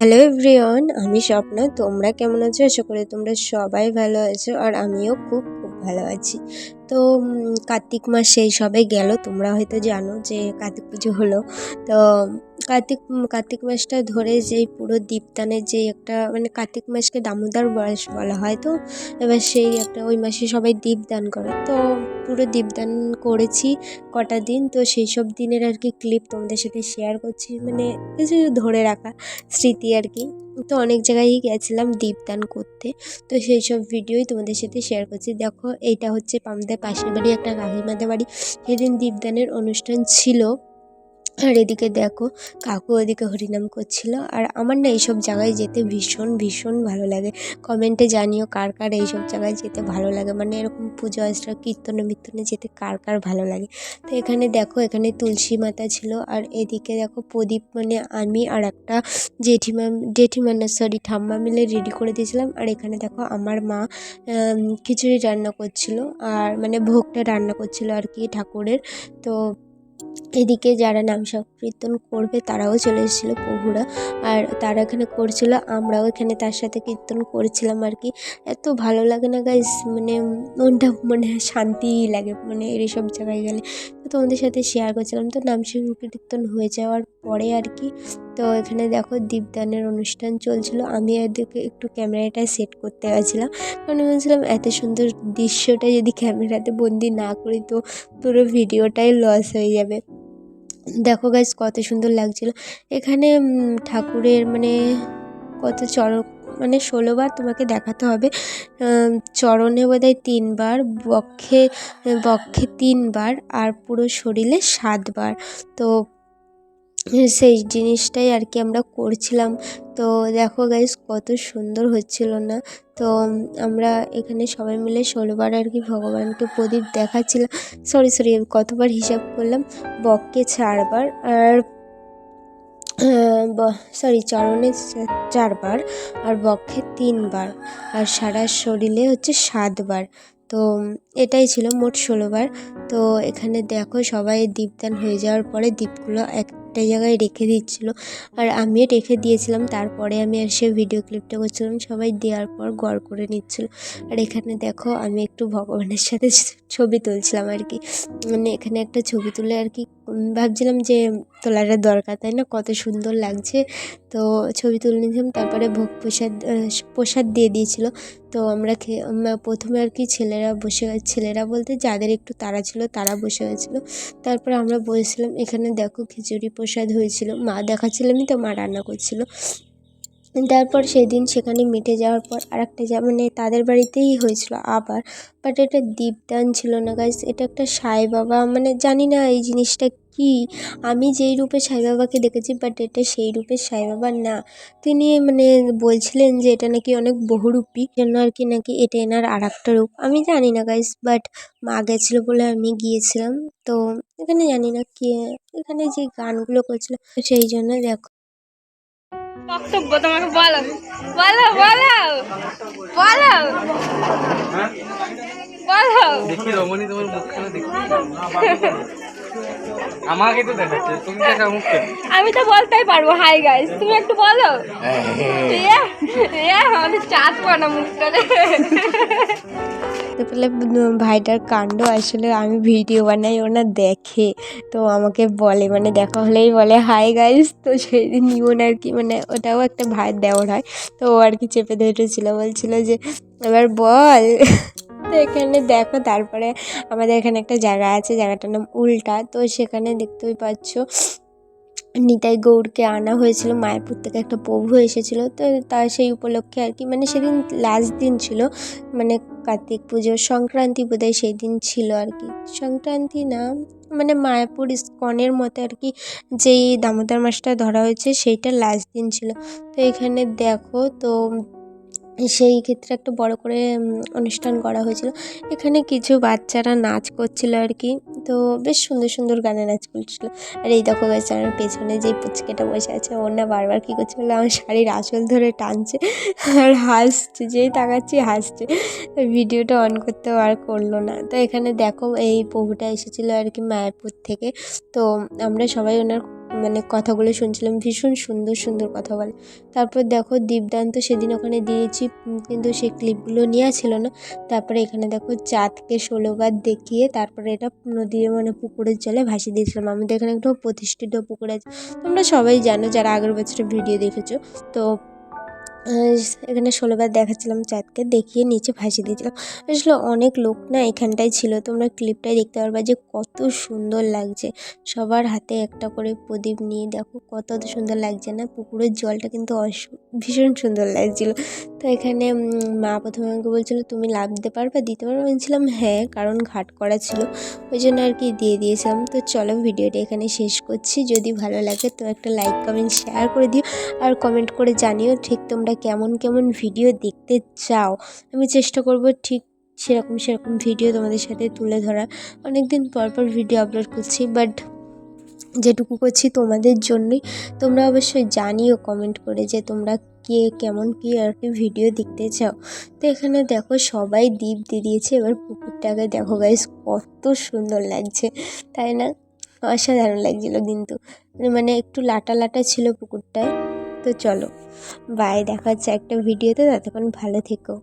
Hello everyone আমি স্বপ্ন। তোমরা কেমন আছো? আশা করি তোমরা সবাই ভালো আছো, আর আমিও খুব খুব ভালো আছি। তো কার্তিক মাস সেই সবে গেল। তোমরা হয়তো জানো যে কার্তিক পুজো হলো। তো, কার্তিক কার্তিক মাসটা ধরে যেই পুরো দীপদানের যে একটা মানে কার্তিক মাসকে দামোদর বয়স বলা হয় তো, এবার সেই একটা ওই মাসে সবাই দীপদান করে। তো, পুরো দীপদান করেছি কটা দিন। তো সেই সব দিনের আর কি ক্লিপ তোমাদের সাথে শেয়ার করছি। মানে কিছু ধরে রাখা স্মৃতি আর কি। তো অনেক জায়গায়ই গেছিলাম দীপদান করতে। তো সেই সব ভিডিওই তোমাদের সাথে শেয়ার করছি। দেখো, এইটা হচ্ছে আমাদের পাশের বাড়ি একটা কাকিমাদের বাড়ি। সেদিন দীপদানের অনুষ্ঠান ছিল। আর এদিকে দেখো, কাকু ওদিকে হরিনাম করছিল। আর আমার না এইসব জায়গায় যেতে ভীষণ ভীষণ ভালো লাগে। কমেন্টে জানিও কার কার এইসব জায়গায় যেতে ভালো লাগে। মানে এরকম পুজো আশ্রা, কীর্তনে, মীর্তনে যেতে কার কার ভালো লাগে। তো এখানে দেখো, এখানে তুলসী মাতা ছিল। আর এদিকে দেখো প্রদীপ মানে আমি আর একটা জেঠিমা জেঠিমা না সরি ঠাম্মা মিলে রেডি করে দিয়েছিলাম। আর এখানে দেখো আমার মা খিচুড়ি রান্না করছিল। আর মানে ভোগটা রান্না করছিল আর কি ঠাকুরের। তো এদিকে যারা নাম সংকীর্তন করবে তারাও চলে এসেছিল প্রভুরা। আর তারা এখানে করছিল, আমরাও এখানে তার সাথে কীর্তন করেছিলাম আর কি। এত ভালো লাগে না গাইস মানে মনটা মানে শান্তি লাগে মানে এইসব জায়গায় গেলে। তোমাদের সাথে শেয়ার করছিলাম। তো নাম সংকীর্তন হয়ে যাওয়ার পরে আর কি, তো এখানে দেখো দীপদানের অনুষ্ঠান চলছিল। আমি এদিকে একটু ক্যামেরাটা সেট করতে গেছিলাম। কারণ আমি বলছিলাম, এত সুন্দর দৃশ্যটা যদি ক্যামেরাতে বন্দি না করি তো পুরো ভিডিওটাই লস হয়ে যাবে। দেখো গাছ কত সুন্দর লাগছিল। এখানে ঠাকুরের মানে কত চর মানে ষোলোবার তোমাকে দেখাতে হবে। চরণে বোধহয় তিনবার বক্ষে বক্ষে তিনবার আর পুরো শরীরে সাতবার তো, সেই জিনিসটাই আর কি আমরা করছিলাম। তো, দেখো গাইজ কত সুন্দর হচ্ছিল না। তো, আমরা এখানে সবাই মিলে ষোলোবার আর কি ভগবানকে প্রদীপ দেখাচ্ছিলাম। সরি সরি কতবার হিসাব করলাম? বককে চারবার আর সরি চরণে চারবার আর বক্ষে তিনবার আর সারা শরীরে হচ্ছে সাতবার। তো এটাই ছিল মোট ষোলোবার। তো এখানে দেখো সবাই দীপদান হয়ে যাওয়ার পরে দীপগুলো একটা জায়গায় রেখে দিচ্ছিল। আর আমিও রেখে দিয়েছিলাম, তারপরে আমি এসে ভিডিও ক্লিপটা করছিলাম, সবাই দেওয়ার পর গড় করে নিচ্ছিল। আর এখানে দেখো, আমি একটু ভগবানের সাথে ছবি তুলছিলাম আর কি। মানে এখানে একটা ছবি তুলে আর কি, ভাবছিলাম যে তোলাটা দরকার, তাই না? কত সুন্দর লাগছে। তো ছবি তুলে নিয়েছিলাম, তারপরে ভোগ প্রসাদ প্রসাদ দিয়ে দিয়েছিল। তো আমরা খেয়ে প্রথমে আর কি ছেলেরা বসে, ছেলেরা বলতে যাদের একটু তারা ছিল, তারা বসে গেছিল। তারপরে আমরা বসেছিলাম, এখানে দেখো খিচুড়ি প্রসাদ হয়েছিল। মা দেখাচ্ছিলামই তো, মা রান্না করছিল। তারপর সেদিন সেখানে মিটে যাওয়ার পর আরেকটা যা মানে তাদের বাড়িতেই হয়েছিল আবার বাট এটা দীপদান ছিল না গাইস এটা একটা সাই বাবা মানে জানি না এই জিনিসটা কি? আমি যেই রূপে সাই বাবাকে দেখেছি বাট এটা সেই রূপে সাই বাবা না। তিনি মানে বলছিলেন যে এটা নাকি অনেক বহুরূপী জন্য আর কি নাকি এটা এনার আর একটা রূপ। আমি জানি না গাইস বাট মা গেছিল বলে আমি গিয়েছিলাম। তো এখানে জানি না কে এখানে যে গানগুলো করছিল সেই জন্য দেখো। বক্তব্য তোমাকে বলো বলো বলো। বলো বলো। দেখি রমণী তোমার মুখখানা দেখি আমাকে তো দেখাচ্ছে তুমি দেখা মুখটা আমি তো বলতেই পারব হাই গাইস তুমি একটু বলো। ইয়ে, ইয়ে, আমাদের চাঁদ পানা মুখটা রে। তারপরে ভাইটার কাণ্ড আসলে আমি ভিডিও বানাই ওনা দেখে তো আমাকে বলে মানে দেখা হলেই বলে হাই গাইস তো সেই দিন ইমন আর কি মানে ওটাও একটা ভাইয়ের দেওয়ার হয় তো ও আর কি চেপে ধরেছিল বলছিল যে এবার বল। তো এখানে দেখো তারপরে আমাদের এখানে একটা জায়গা আছে, জায়গাটার নাম উল্টা। তো সেখানে দেখতেই পাচ্ছ, নিতাই গৌড়কে আনা হয়েছিল, মায়াপুর থেকে একটা প্রভু এসেছিল। তো তা সেই উপলক্ষে আর কি মানে সেদিন লাস্ট দিন ছিল মানে কার্তিক পুজো, সংক্রান্তি বোধহয় সেই দিন ছিল আর কি। সংক্রান্তি না মানে মায়াপুর ইস্কনের মতে আর কি, যেই দামোদর মাসটা ধরা হয়েছে, সেইটা লাস্ট দিন ছিল। তো এখানে দেখো, তো সেই ক্ষেত্রে একটা বড় করে অনুষ্ঠান করা হয়েছিল। এখানে কিছু বাচ্চারা নাচ করছিল আর কি। তো বেশ সুন্দর সুন্দর গানে নাচ করছিল। আর এই দেখো গেছে আমার পেছনে যে পুচকেটা বসে আছে ওর না বারবার কী করছে বলে, আমার শাড়ির আঁচল ধরে টানছে আর হাসছে, যেই তাকাচ্ছি হাসছে। ভিডিওটা অন করতেও আর করল না। তো এখানে দেখো এই প্রভুটা এসেছিল আর কি মায়াপুর থেকে। তো আমরা সবাই ওনার মানে কথাগুলো শুনছিলাম, ভীষণ সুন্দর সুন্দর কথা বলে। তারপর দেখো দীপদান্ত সেদিন ওখানে দিয়েছি কিন্তু সেই ক্লিপগুলো নেওয়া ছিল না। তারপরে এখানে দেখো চাঁদকে ষোলোবার দেখিয়ে তারপরে এটা নদীর মানে পুকুরের জলে ভাসিয়ে দিয়েছিলাম। আমাদের এখানে একটু প্রতিষ্ঠিত পুকুর আছে। তোমরা সবাই জানো যারা আগের বছরের ভিডিও দেখেছ, তো এখানে ষোলোবার দেখাচ্ছিলাম চাঁদকে, দেখিয়ে নিচে ভাসিয়ে দিয়েছিলাম। আসলে অনেক লোক না এখানটায় ছিল, তোমরা ক্লিপটাই দেখতে পারবা যে কত সুন্দর লাগছে। সবার হাতে একটা করে প্রদীপ নিয়ে দেখো, কত সুন্দর লাগছে না, পুকুরের জলটা কিন্তু ভীষণ সুন্দর লাগছিল। তো এখানে মা প্রথমে আমাকে বলছিল, তুমি লাভ দিতে পারবে? দিতে পারবে বলছিলাম হ্যাঁ কারণ ঘাট করা ছিল, ওই জন্য আর কি দিয়ে দিয়েছিলাম। তো চলো ভিডিওটা এখানে শেষ করছি। যদি ভালো লাগে তো একটা লাইক কমেন্ট শেয়ার করে দিও। আর কমেন্ট করে জানিও ঠিক তোমরা কেমন কেমন ভিডিও দেখতে চাও। আমি চেষ্টা করব ঠিক সেরকম সেরকম ভিডিও তোমাদের সাথে তুলে ধরার। অনেক দিন পর পর ভিডিও আপলোড করছি বাট যেটুকু করছি তোমাদের জন্যই। তোমরা অবশ্যই জানিও কমেন্ট করে যে তোমরা কে কেমন কি আর কি ভিডিও দেখতে চাও? তো এখানে দেখো সবাই দ্বীপ দিয়ে দিয়েছে। এবার পুকুরটাকে দেখো গাইস কত সুন্দর লাগছে। তাই না? অসাধারণ লাগছিল কিন্তু। মানে একটু লাটা লাটা ছিল পুকুরটায়। তো চলো বাই দেখা হচ্ছে একটা ভিডিওতে ততক্ষণ ভালো থেকো।